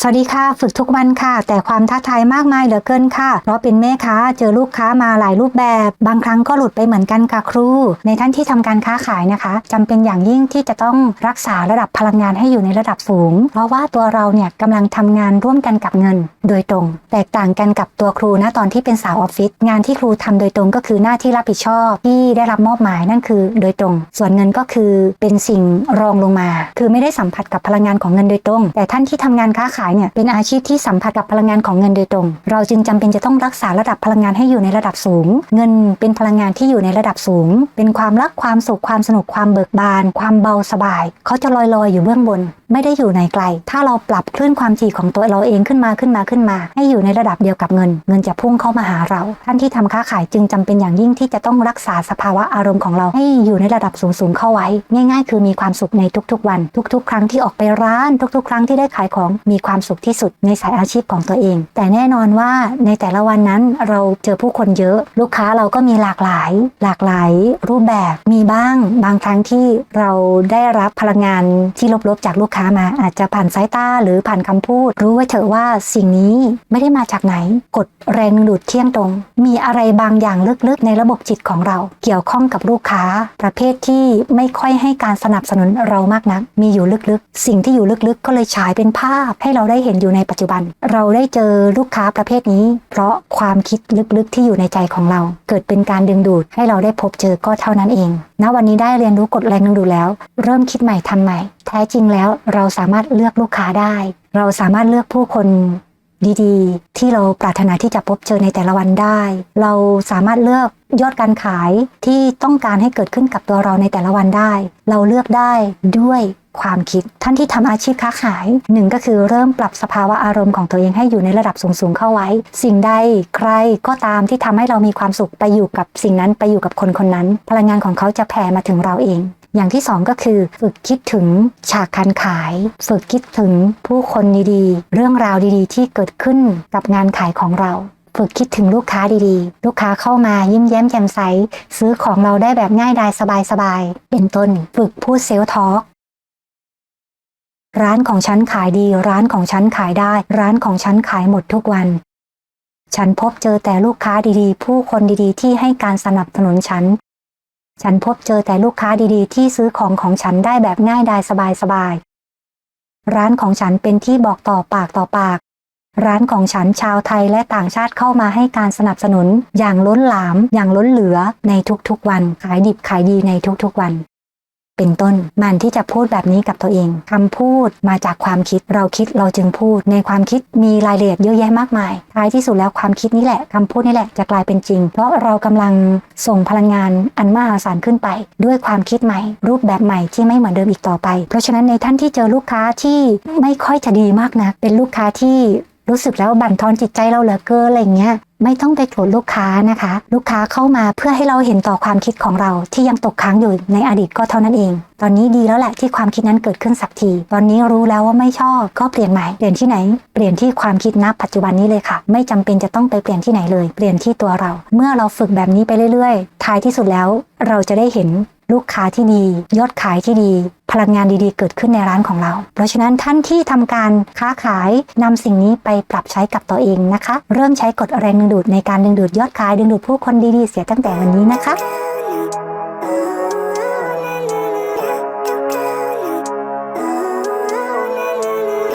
สวัสดีค่ะ ฝึกทุกวันค่ะ แต่ความท้าทายมากมายเหลือเกินค่ะ เพราะเป็นแม่ค้าเจอลูกค้ามาหลายรูปแบบ บางครั้งก็หลุดไปเหมือนกันค่ะครู ในท่านที่ทำการค้าขายนะคะจำเป็นอย่างยิ่งที่จะต้องรักษาระดับพลังงานให้อยู่ในระดับสูง เพราะว่าตัวเราเนี่ยกำลังทำงานร่วมกันกับเงิน โดยตรง แตกต่างกันกับตัวครูนะตอนที่เป็นสาวออฟฟิศงานที่ครูทำโดยตรงก็คือหน้าที่รับผิดชอบ ที่ได้รับมอบหมายนั่นคือ โดยตรง ส่วนเงินก็คือเป็นสิ่งรองลงมา คือไม่ได้สัมผัสกับพลังงานของเงินโดยตรง แต่ท่านที่ทำงานค้าขายเนี่ยเป็นอาชีพที่สัมผัสกับพลังงานของเงินโดยตรง เราจึงจำเป็นจะต้องรักษาระดับพลังงานให้อยู่ในระดับสูง เงินเป็นพลังงานที่อยู่ในระดับสูง เป็นความรักความสุขความสนุกความเบิกบาน ความเบาสบาย เขาจะลอยๆอยู่เบื้องบน ไม่ได้อยู่ในไกล ถ้าเราปรับคลื่นความถี่ของตัวเราเองขึ้นมาขึ้นมาขึ้นมา ให้อยู่ในระดับเดียวกับเงิน เงินจะพุ่งเข้ามาหาเรา ท่านที่ทำค้าขายจึงจำเป็นอย่างยิ่งที่จะต้องรักษาสภาวะอารมณ์ของเราให้อยู่ในระดับสูงๆเข้าไว้ ง่าย ๆ คือมีความสุขในทุกๆ วัน ทุก ๆ ครั้งที่ออกไปร้าน ทุก ๆ ครั้งที่ได้ขายของมีความสุขที่สุดในสายอาชีพของตัวเอง แต่แน่นอนว่าในแต่ละวันนั้นเราเจอผู้คนเยอะ ลูกค้าเราก็มีหลากหลาย หลากหลายรูปแบบมีบ้าง บางครั้งที่เราได้รับพลังงานที่ลบๆจากลูกค้ามา อาจจะผ่านสายตาหรือผ่านคำพูด รู้ไว้เถอะว่าสิ่งนี้ไม่ได้มาจากไหน กดแรงดึงดูดเที่ยงตรง มีอะไรบางอย่างลึกๆในระบบจิตของเรา เกี่ยวข้องกับลูกค้า ประเภทที่ไม่ค่อยให้การสนับสนุนเรามากนัก มีอยู่ลึกๆ สิ่งที่อยู่ลึกๆ ก็เลยฉายเป็นภาพให้เราได้เห็นอยู่ในปัจจุบัน เราได้เจอลูกค้าประเภทนี้ เพราะความคิดลึกๆที่อยู่ในใจของเรา เกิดเป็นการดึงดูดให้เราได้พบเจอก็เท่านั้นเองณวันนี้ได้เรียนรู้กฎแรงดึงดูดแล้ว เริ่มคิดใหม่ทำใหม่ แท้จริงแล้วเราสามารถเลือกลูกค้าได้ เราสามารถเลือกผู้คน ดีๆ ที่เราปรารถนาที่จะพบเจอในแต่ละวันได้ เราสามารถเลือกยอดการขายที่ต้องการให้เกิดขึ้นกับตัวเราในแต่ละวันได้ เราเลือกได้ด้วยความคิด ท่านที่ทำอาชีพค้าขายหนึ่งก็คือเริ่มปรับสภาวะอารมณ์ของตัวเองให้อยู่ในระดับสูงๆเข้าไว้ สิ่งใดใครก็ตามที่ทำให้เรามีความสุขไปอยู่กับสิ่งนั้นไปอยู่กับคนคนนั้น พลังงานของเขาจะแผ่มาถึงเราเอง อย่างที่สองก็คือฝึกคิดถึงฉากการขาย ฝึกคิดถึงผู้คนดีๆ เรื่องราวดีๆ ที่เกิดขึ้นกับงานขายของเราฝึกคิดถึงลูกค้าดีๆ ลูกค้าเข้ามายิ้มแย้มแจ่มใส ซื้อของเราได้แบบง่ายดายสบายๆ เป็นต้น ฝึกพูดเซลล์ทอล์กร้านของฉันขายดี ร้านของฉันขายได้ ร้านของฉันขายหมดทุกวัน ฉันพบเจอแต่ลูกค้าดีๆ ผู้คนดีๆ ที่ให้การสนับสนุนฉัน ฉันพบเจอแต่ลูกค้าดีๆ ที่ซื้อของของฉันได้แบบง่ายดายสบายๆ ร้านของฉันเป็นที่บอกต่อปากต่อปาก ร้านของฉันชาวไทยและต่างชาติเข้ามาให้การสนับสนุนอย่างล้นหลาม อย่างล้นเหลือในทุกๆวัน ขายดิบขายดีในทุกๆวัน เป็นต้น มันที่จะพูดแบบนี้กับตัวเองคำพูดมาจากความคิดเราคิดเราจึงพูด ในความคิดมีรายละเอียดเยอะแยะมากมายท้ายที่สุดแล้วความคิดนี่แหละคำพูดนี่แหละจะกลายเป็นจริง เพราะเรากำลังส่งพลังงานอันมหาศาลขึ้นไป ด้วยความคิดใหม่ รูปแบบใหม่ที่ไม่เหมือนเดิมอีกต่อไป เพราะฉะนั้นในท่านที่เจอลูกค้าที่ไม่ค่อยจะดีมากนะเป็นลูกค้าที่ รู้สึกแล้วบั่นทอนจิตใจเราเหลือเกินอะไรเงี้ยไม่ต้องไปโกรธลูกค้านะคะ ลูกค้าเข้ามาเพื่อให้เราเห็นต่อความคิดของเราที่ยังตกค้างอยู่ในอดีตก็เท่านั้นเอง ตอนนี้ดีแล้วแหละที่ความคิดนั้นเกิดขึ้นสักที ตอนนี้รู้แล้วว่าไม่ชอบก็เปลี่ยนใหม่เปลี่ยนที่ไหน เปลี่ยนที่ความคิดณปัจจุบันนี้เลยค่ะ ไม่จำเป็นจะต้องไปเปลี่ยนที่ไหนเลย เปลี่ยนที่ตัวเรา เมื่อเราฝึกแบบนี้ไปเรื่อยๆท้ายที่สุดแล้ว เราจะได้เห็นลูกค้าที่ดี ยอดขายที่ดี พลังงานดีๆ เกิดขึ้นในร้านของเรา เพราะฉะนั้นท่านที่ทำการค้าขายนำสิ่งนี้ไปปรับใช้กับตัวเองนะคะ เริ่มใช้กฎแรงดึงดูดในการดึงดูดยอดขายดึงดูดผู้คนดีๆ เสียตั้งแต่วันนี้นะคะ